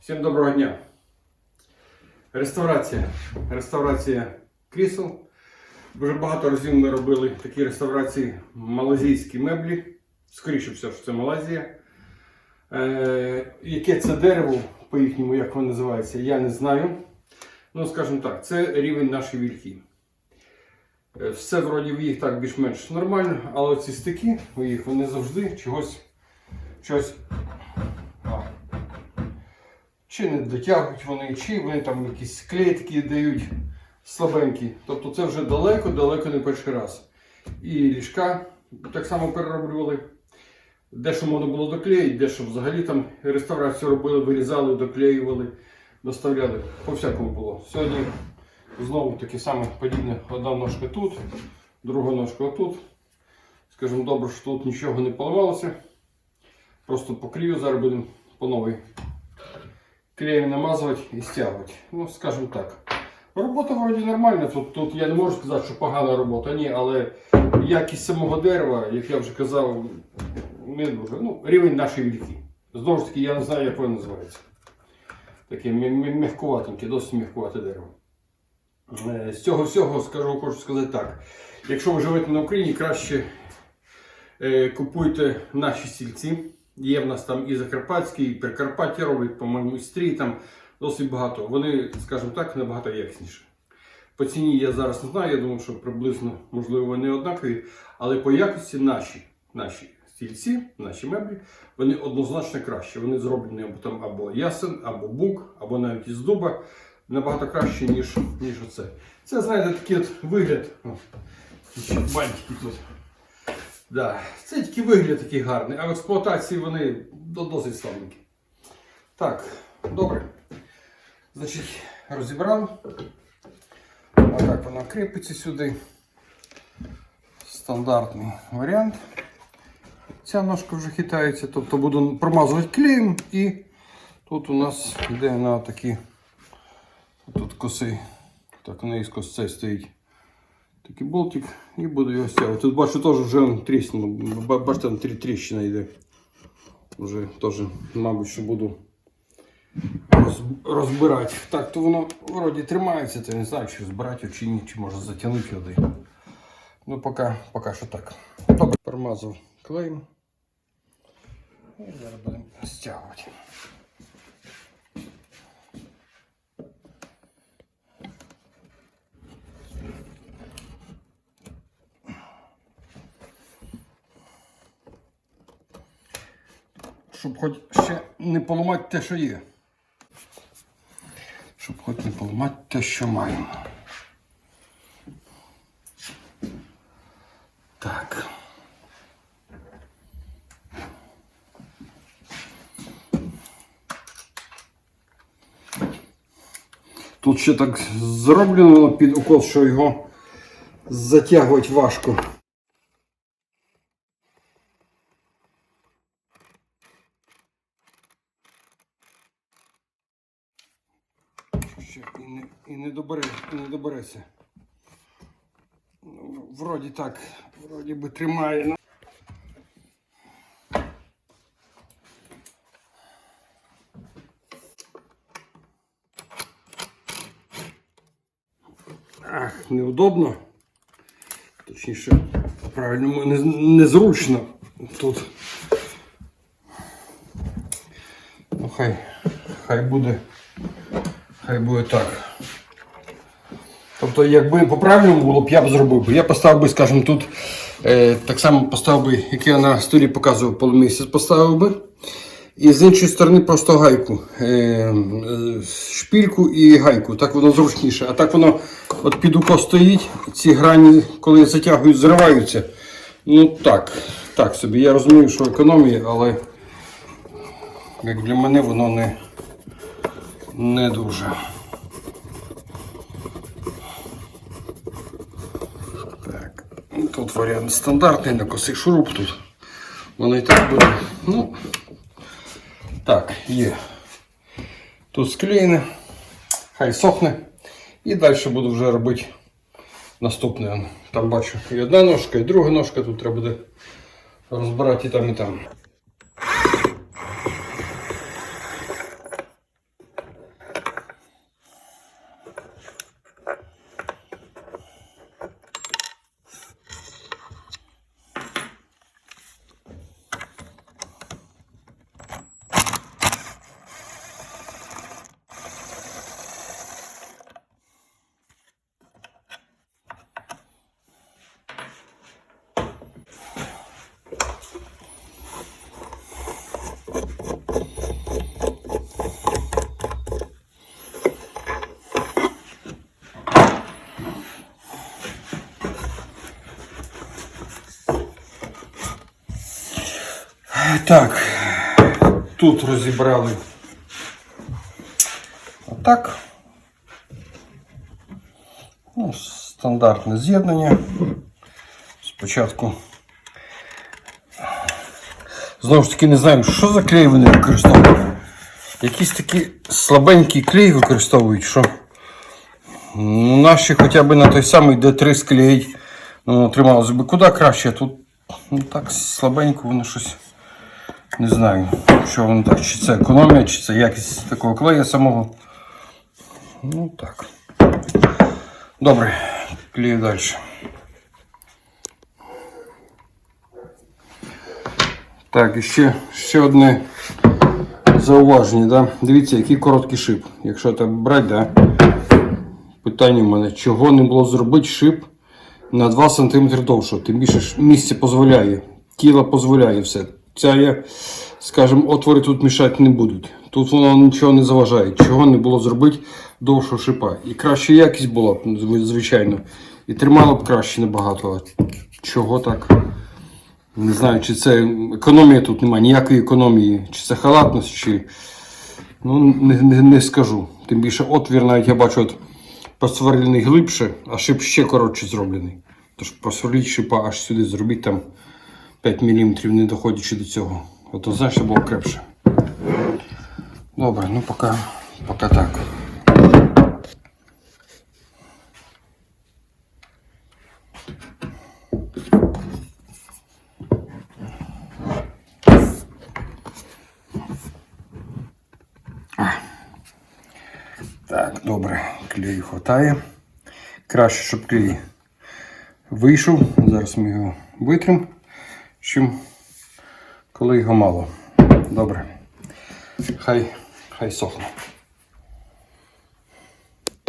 Всім доброго дня. Реставрація. Реставрація крісел. Дуже багато разів ми робили такі реставрації малазійські меблі. Скоріше все, що це Малайзія. Е, яке це дерево, по-їхньому, як воно називається, я не знаю. Ну, скажімо так, це рівень нашої вільхи. Е, Все вроді в їх так більш-менш нормально, але ці стики у їх вони завжди чогось, чогось чи не дотягують вони, чи вони там якісь клітки дають слабенькі. Тобто це вже далеко-далеко не перший раз. І ліжка так само перероблювали. Дещо можна було доклеїти, дещо взагалі там реставрацію робили, вирізали, доклеювали, доставляли. По всякому було. Сьогодні знову таке саме подібне. Одна ножка тут, друга ножка отут. Скажімо, добре, що тут нічого не поламалося. Просто поклею, зараз будемо по новій клеєм намазувати і стягувати. Ну, скажімо так. Робота вроді нормальна. Тут, тут я не можу сказати, що погана робота, ні, але якість самого дерева, як я вже казав, не дуже. Ну, рівень нашої вільки. Знову ж таки, я не знаю, як воно називається. Таке м'я- м'я- досить м'ягкувате дерево. Е, З цього всього скажу, хочу сказати так. Якщо ви живете на Україні, краще е, купуйте наші стільці. Є в нас там і Закарпатські, і Прикарпаття роблять, по-моєму, стрій там досить багато. Вони, скажімо так, набагато якісніше. По ціні я зараз не знаю, я думаю, що приблизно, можливо, вони однакові, але по якості наші, наші стільці, наші меблі, вони однозначно кращі. Вони зроблені або там або ясен, або бук, або навіть із дуба. Набагато краще, ніж, ніж оце. Це, знаєте, такий от вигляд. Бантики тут. Да. Це тільки вигляд такий гарний, а в експлуатації вони досить слабенькі. Так, добре. Значить, розібрав. Отак вона кріпиться сюди. Стандартний варіант. Ця ножка вже хитається, тобто буду промазувати клеєм і тут у нас йде на такі тут коси. Так, у неї з стоїть такий болтик і буду його стягувати. Тут бачу теж вже тріснуло. Ба- Бачите, там трі- тріщина йде. Вже теж, мабуть, що буду роз, розбирати. Так, то воно вроді тримається, то не знаю, чи збирати чи ні, чи може затягнути його. Ну, поки, поки що так. Добре, промазав клеєм. І зараз будемо стягувати. Щоб хоч ще не поламати те, що є. Щоб хоч не поламати те, що маємо. Так. Тут ще так зроблено під укол, що його затягувати важко. Ще і не, і не, добере, і не добереться. Ну, вроді так, вроді би тримає. Ах, неудобно. Точніше, правильно, не, незручно тут. Ну хай, хай буде. Хай буде так. Тобто, якби по-правильному було б, я б зробив би. Я поставив би, скажімо, тут е, так само поставив би, як я на столі показував полумісяць, поставив би. І з іншої сторони просто гайку. Е, е, шпільку і гайку. Так воно зручніше. А так воно от під уко стоїть, ці грані, коли затягують, зриваються. Ну так, так собі. Я розумію, що економія, але як для мене воно не, не дуже. Так, тут варіант стандартний, на косий шуруп тут. Воно і так буде. Ну, так, є. Тут склеєне, хай сохне. І далі буду вже робити наступне. Там бачу і одна ножка, і друга ножка. Тут треба буде розбирати і там, і там. Так, тут розібрали отак. Ну, стандартне з'єднання. Спочатку. Знову ж таки, не знаю, що за клей вони використовують. Якийсь такий слабенький клей використовують, що ну, наші хоча б на той самий D3 склеїть, ну, трималося би куди краще. Тут ну, так слабенько воно щось. Не знаю, що воно так, чи це економія, чи це якість такого клея самого. Ну так. Добре, клею далі. Так, і ще, ще одне зауваження. Да? Дивіться, який короткий шип. Якщо так брати, да? питання в мене, чого не було зробити шип на 2 см довше. Тим більше місце дозволяє, тіло дозволяє все. Ця скажімо, отвори тут мішати не будуть. Тут воно нічого не заважає. Чого не було зробити довшого шипа. І краща якість була б, звичайно. І тримало б краще набагато. Чого так? Не знаю, чи це економія тут немає, ніякої економії, чи це халатність, чи. Ну, не, не, не скажу. Тим більше отвір навіть я бачу от просверлений глибше, а шип ще коротше зроблений. Тож просверліть шипа аж сюди, зробіть там 5 мм, не доходячи до цього. Ото що було крепше. Добре, ну поки, поки так. Так, добре, клею хватає. Краще, щоб клей вийшов. Зараз ми його витримо, чим коли його мало. Добре. Хай, хай сохне.